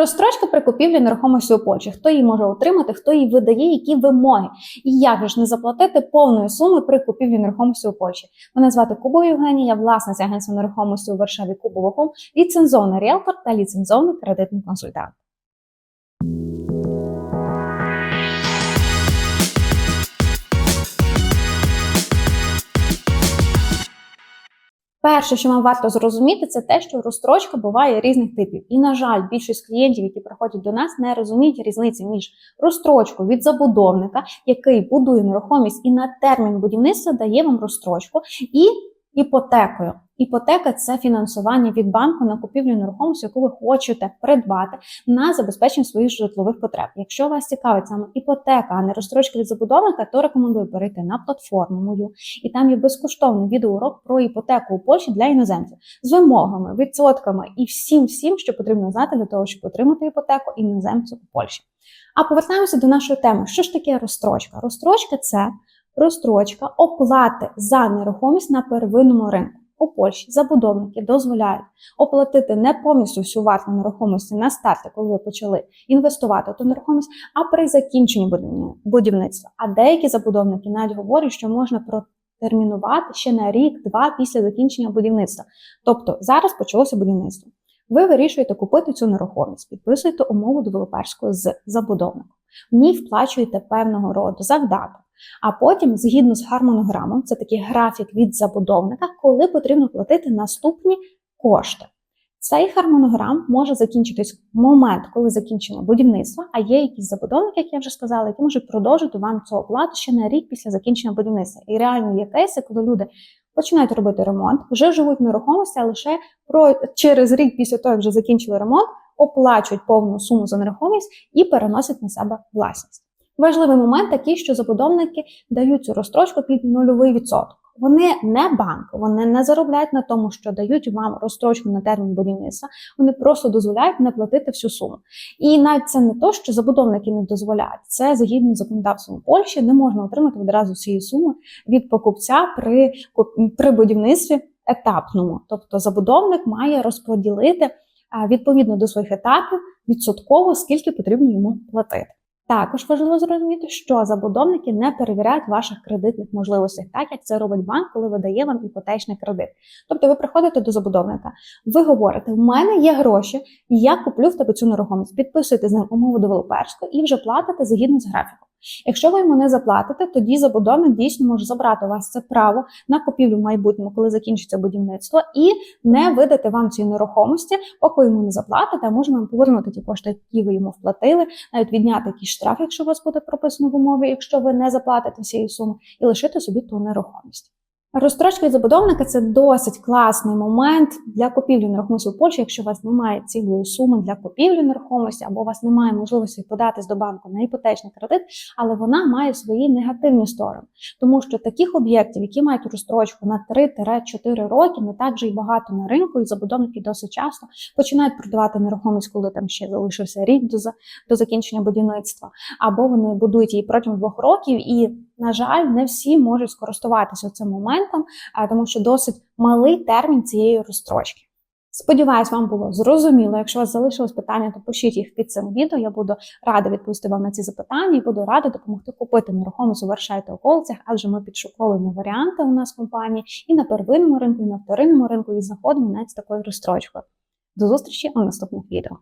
Розстрочка при купівлі нерухомості у Польщі. Хто її може отримати, хто її видає, які вимоги, і як ж не заплатити повної суми при купівлі нерухомості у Польщі. Мене звати Кубова Євгенія, я власниця агентства нерухомості у Варшаві Кубовоком, ліцензований ріелтор та ліцензований кредитний консультант. Перше, що вам варто зрозуміти, це те, що розстрочка буває різних типів. І, на жаль, більшість клієнтів, які приходять до нас, не розуміють різниці між розстрочкою від забудовника, який будує нерухомість і на термін будівництва дає вам розстрочку, і іпотекою. Іпотека це фінансування від банку на купівлю нерухомості, яку ви хочете придбати на забезпечення своїх житлових потреб. Якщо вас цікавить саме іпотека, а не розстрочка від забудовника, то рекомендую перейти на платформу мою, і там є безкоштовний відеоурок про іпотеку у Польщі для іноземців з вимогами, відсотками і всім, всім, що потрібно знати для того, щоб отримати іпотеку іноземцю у Польщі. А повертаємося до нашої теми. Що ж таке розстрочка? Розстрочка це розстрочка оплати за нерухомість на первинному ринку. У Польщі забудовники дозволяють оплатити не повністю всю варту нерухомості на старті, коли ви почали інвестувати в ту нерухомість, а при закінченні будівництва. А деякі забудовники навіть говорять, що можна протермінувати ще на рік-два після закінчення будівництва. Тобто зараз почалося будівництво. Ви вирішуєте купити цю нерухомість, підписуєте умову девелоперську з забудовником. В ній вплачуєте певного роду завдаток. А потім, згідно з гармонограмом, це такий графік від забудовника, коли потрібно платити наступні кошти. Цей гармонограм може закінчитись в момент, коли закінчено будівництво, а є якісь забудовники, як я вже сказала, які можуть продовжити вам цю оплату ще на рік після закінчення будівництва. І реально є кейси, коли люди починають робити ремонт, вже живуть в нерухомості, а лише про через рік після того, як вже закінчили ремонт, оплачують повну суму за нерухомість і переносять на себе власність. Важливий момент такий, що забудовники дають цю розстрочку під нульовий відсоток. Вони не банк, вони не заробляють на тому, що дають вам розстрочку на термін будівництва. Вони просто дозволяють не платити всю суму. І навіть це не то, що забудовники не дозволяють. Це згідно законодавством Польщі не можна отримати відразу цієї суми від покупця при, при будівництві етапному. Тобто забудовник має розподілити відповідно до своїх етапів відсотково, скільки потрібно йому платити. Також важливо зрозуміти, що забудовники не перевіряють ваших кредитних можливостей, так як це робить банк, коли видає вам іпотечний кредит. Тобто ви приходите до забудовника, ви говорите: в мене є гроші, і я куплю в тебе цю нерухомість. Підписуєте з ним умову девелоперську і вже платите згідно з графіком. Якщо ви йому не заплатите, тоді забудовник дійсно може забрати у вас це право на купівлю в майбутньому, коли закінчиться будівництво, і не видати вам цієї нерухомості, поки йому не заплатите, а може вам повернути ті кошти, які ви йому вплатили, навіть відняти якийсь штраф, якщо у вас буде прописано в умові, якщо ви не заплатите цієї суми, і лишити собі ту нерухомість. Розстрочка від забудовника це досить класний момент для купівлі нерухомості у Польщі, якщо у вас немає цілої суми для купівлі нерухомості, або у вас немає можливості податись до банку на іпотечний кредит, але вона має свої негативні сторони, тому що таких об'єктів, які мають розстрочку на 3-4 роки, не так же й багато на ринку, і забудовники досить часто починають продавати нерухомість, коли там ще залишився рік до закінчення будівництва, або вони будують її протягом двох років і. На жаль, не всі можуть скористуватися цим моментом, тому що досить малий термін цієї розстрочки. Сподіваюсь, вам було зрозуміло. Якщо у вас залишилось питання, то пишіть їх під цим відео. Я буду рада відповісти вам на ці запитання і буду рада допомогти купити нерухомість у Варшаві околицях, адже ми підшуковуємо варіанти у нас в компанії і на первинному ринку, і на вторинному ринку, і знаходимо навіть з такою розстрочкою. До зустрічі у наступних відео.